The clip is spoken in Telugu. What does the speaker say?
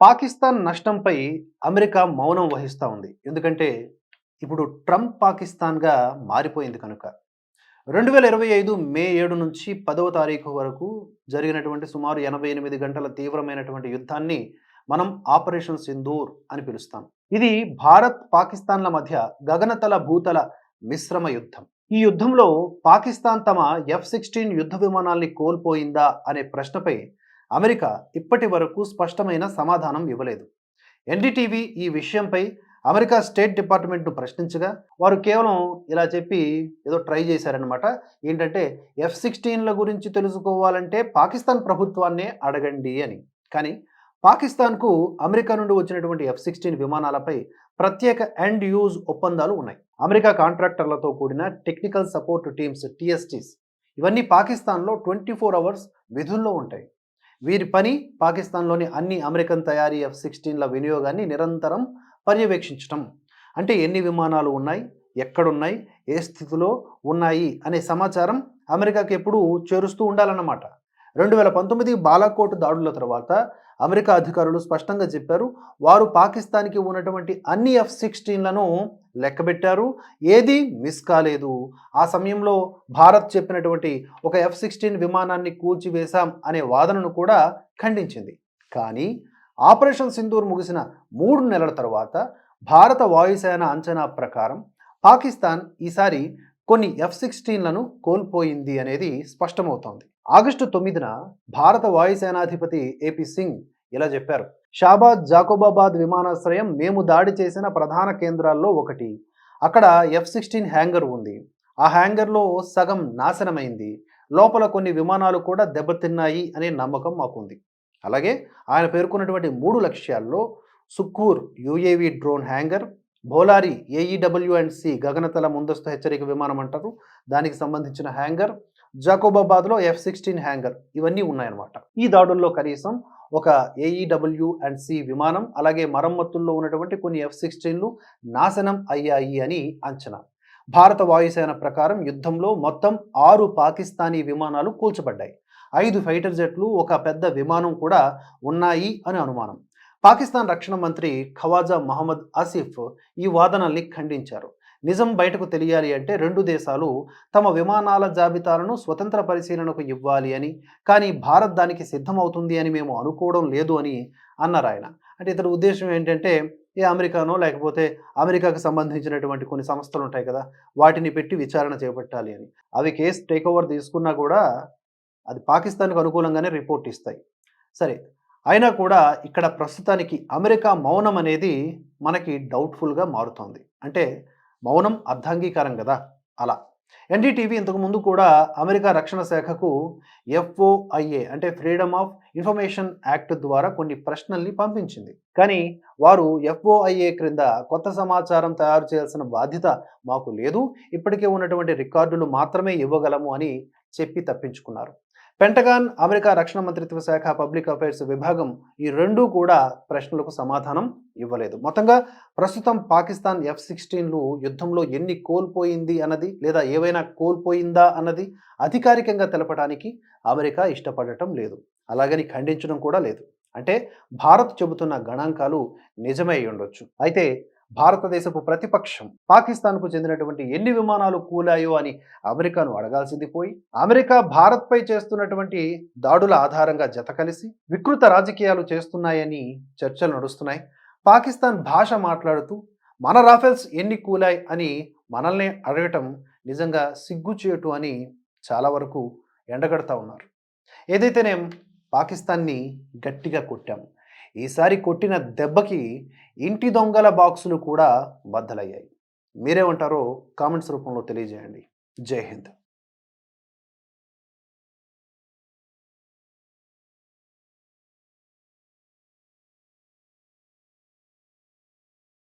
పాకిస్తాన్ నష్టంపై అమెరికా మౌనం వహిస్తూ ఉంది. ఎందుకంటే ఇప్పుడు ట్రంప్ పాకిస్తాన్గా మారిపోయింది కనుక. రెండు వేల ఇరవై ఐదు మే ఏడు నుంచి పదవ తారీఖు వరకు జరిగినటువంటి సుమారు ఎనభై ఎనిమిది గంటల తీవ్రమైనటువంటి యుద్ధాన్ని మనం ఆపరేషన్ సింధూర్ అని పిలుస్తాం. ఇది భారత్ పాకిస్తాన్ల మధ్య గగనతల భూతల మిశ్రమ యుద్ధం. ఈ యుద్ధంలో పాకిస్తాన్ తమ ఎఫ్ సిక్స్టీన్ యుద్ధ విమానాల్ని కోల్పోయిందా అనే ప్రశ్నపై అమెరికా ఇప్పటి వరకు స్పష్టమైన సమాధానం ఇవ్వలేదు. ఎన్డీటీవీ ఈ విషయంపై అమెరికా స్టేట్ డిపార్ట్మెంట్ను ప్రశ్నించగా వారు కేవలం ఇలా చెప్పి ఏదో ట్రై చేశారనమాట ఏంటంటే ఎఫ్ సిక్స్టీన్ల గురించి తెలుసుకోవాలంటే పాకిస్తాన్ ప్రభుత్వాన్నే అడగండి అని. కానీ పాకిస్తాన్కు అమెరికా నుండి వచ్చినటువంటి ఎఫ్ సిక్స్టీన్ విమానాలపై ప్రత్యేక ఎండ్ యూజ్ ఒప్పందాలు ఉన్నాయి. అమెరికా కాంట్రాక్టర్లతో కూడిన టెక్నికల్ సపోర్ట్ టీమ్స్ టీఎస్టీస్ ఇవన్నీ పాకిస్తాన్లో ట్వంటీ ఫోర్ అవర్స్ విధుల్లో ఉంటాయి. వీరి పని పాకిస్తాన్లోని అన్ని అమెరికన్ తయారీ ఎఫ్ సిక్స్టీన్ల వినియోగాన్ని నిరంతరం పర్యవేక్షించటం. అంటే ఎన్ని విమానాలు ఉన్నాయి? ఎక్కడున్నాయి? ఏ స్థితిలో ఉన్నాయి? అనే సమాచారం అమెరికాకి ఎప్పుడూ చేరుస్తూ ఉండాలన్నమాట. రెండు వేల పంతొమ్మిది బాలాకోట్ దాడుల తర్వాత అమెరికా అధికారులు స్పష్టంగా చెప్పారు. వారు పాకిస్తాన్కి ఉన్నటువంటి అన్ని ఎఫ్ సిక్స్టీన్లను లెక్కబెట్టారు. ఏది మిస్ కాలేదు. ఆ సమయంలో భారత్ చెప్పినటువంటి ఒక ఎఫ్ సిక్స్టీన్ విమానాన్ని కూల్చివేశాం అనే వాదనను కూడా ఖండించింది. కానీ ఆపరేషన్ సింధూర్ ముగిసిన మూడు నెలల తర్వాత భారత వాయుసేన అంచనా ప్రకారం పాకిస్తాన్ ఈసారి కొన్ని ఎఫ్ సిక్స్టీన్లను కోల్పోయింది అనేది స్పష్టమవుతోంది. ఆగస్టు తొమ్మిదిన భారత వాయుసేనాధిపతి ఏపీ సింగ్ ఇలా చెప్పారు. షాబాద్ జాకోబాబాద్ విమానాశ్రయం మేము దాడి చేసిన ప్రధాన కేంద్రాల్లో ఒకటి. అక్కడ ఎఫ్ సిక్స్టీన్ హ్యాంగర్ ఉంది. ఆ హ్యాంగర్లో సగం నాశనమైంది. లోపల కొన్ని విమానాలు కూడా దెబ్బతిన్నాయి అనే నమ్మకం మాకుంది. అలాగే ఆయన పేర్కొన్నటువంటి మూడు లక్ష్యాల్లో Sukkur UAV drone hangar Bholari AEW and C గగనతల ముందస్తు హెచ్చరిక విమానం అంటారు. దానికి సంబంధించిన హ్యాంగర్ జాకోబాబాద్లో ఎఫ్ సిక్స్టీన్ హ్యాంగర్ ఇవన్నీ ఉన్నాయన్నమాట. ఈ దాడుల్లో కనీసం ఒక ఏఈడబ్ల్యూ అండ్ సి విమానం అలాగే మరమ్మతుల్లో ఉన్నటువంటి కొన్ని ఎఫ్ సిక్స్టీన్లు నాశనం అయ్యాయి అని అంచనా. భారత వాయుసేన ప్రకారం యుద్ధంలో మొత్తం ఆరు పాకిస్తానీ విమానాలు కూల్చబడ్డాయి. ఐదు ఫైటర్ జెట్లు ఒక పెద్ద విమానం కూడా ఉన్నాయి అని అనుమానం. పాకిస్తాన్ రక్షణ మంత్రి ఖవాజా మహమ్మద్ ఆసిఫ్ ఈ వాదనల్ని ఖండించారు. నిజం బయటకు తెలియాలి అంటే రెండు దేశాలు తమ విమానాల జాబితాలను స్వతంత్ర పరిశీలనకు ఇవ్వాలి అని కానీ భారత్ దానికి సిద్ధమవుతుంది అని మేము అనుకోవడం లేదు అని అన్నారు ఆయన. అంటే ఇతడు ఉద్దేశం ఏంటంటే ఏ అమెరికానో లేకపోతే అమెరికాకు సంబంధించినటువంటి కొన్ని సంస్థలు ఉంటాయి కదా వాటిని పెట్టి విచారణ చేపట్టాలి అని. అవి కేసు టేక్ ఓవర్ తీసుకున్నా కూడా అది పాకిస్తాన్కు అనుకూలంగానే రిపోర్ట్ ఇస్తాయి. సరే అయినా కూడా ఇక్కడ ప్రస్తుతానికి అమెరికా మౌనం అనేది మనకి డౌట్ఫుల్గా మారుతోంది. అంటే మౌనం అర్ధాంగీకారం కదా అలా. ఎన్డీటీవీ ఇంతకుముందు కూడా అమెరికా రక్షణ శాఖకు ఎఫ్ఓఐఏ అంటే ఫ్రీడమ్ ఆఫ్ ఇన్ఫర్మేషన్ యాక్ట్ ద్వారా కొన్ని ప్రశ్నల్ని పంపించింది. కానీ వారు ఎఫ్ఓఐఏ క్రింద కొత్త సమాచారం తయారు చేయాల్సిన బాధ్యత మాకు లేదు. ఇప్పటికే ఉన్నటువంటి రికార్డులు మాత్రమే ఇవ్వగలము అని చెప్పి తప్పించుకున్నారు. పెంటగాన్ అమెరికా రక్షణ మంత్రిత్వ శాఖ పబ్లిక్ అఫైర్స్ విభాగం ఈ రెండూ కూడా ప్రశ్నలకు సమాధానం ఇవ్వలేదు. మొత్తంగా ప్రస్తుతం పాకిస్తాన్ ఎఫ్ సిక్స్టీన్లు యుద్ధంలో ఎన్ని కోల్పోయింది అన్నది లేదా ఏవైనా కోల్పోయిందా అన్నది అధికారికంగా తెలపడానికి అమెరికా ఇష్టపడటం లేదు. అలాగని ఖండించడం కూడా లేదు. అంటే భారత్ చెబుతున్న గణాంకాలు నిజమై ఉండొచ్చు. అయితే భారతదేశపు ప్రతిపక్షం పాకిస్తాన్కు చెందినటువంటి ఎన్ని విమానాలు కూలాయో అని అమెరికాను అడగాల్సింది పోయి అమెరికా భారత్పై చేస్తున్నటువంటి దాడుల ఆధారంగా జత కలిసి వికృత రాజకీయాలు చేస్తున్నాయని చర్చలు నడుస్తున్నాయి. పాకిస్తాన్ భాష మాట్లాడుతూ మన రాఫెల్స్ ఎన్ని కూలాయి అని మనల్ని అడగటం నిజంగా సిగ్గుచేటు అని చాలా వరకు ఎండగడతా ఉన్నారు. ఏదైతేనేం పాకిస్తాన్ని గట్టిగా కొట్టాము ఈసారి కొట్టిన దెబ్బకి ఇంటి దొంగల బాక్సులు కూడా బద్దలయ్యాయి. మీరేమంటారో కామెంట్స్ రూపంలో తెలియజేయండి. జై హింద్.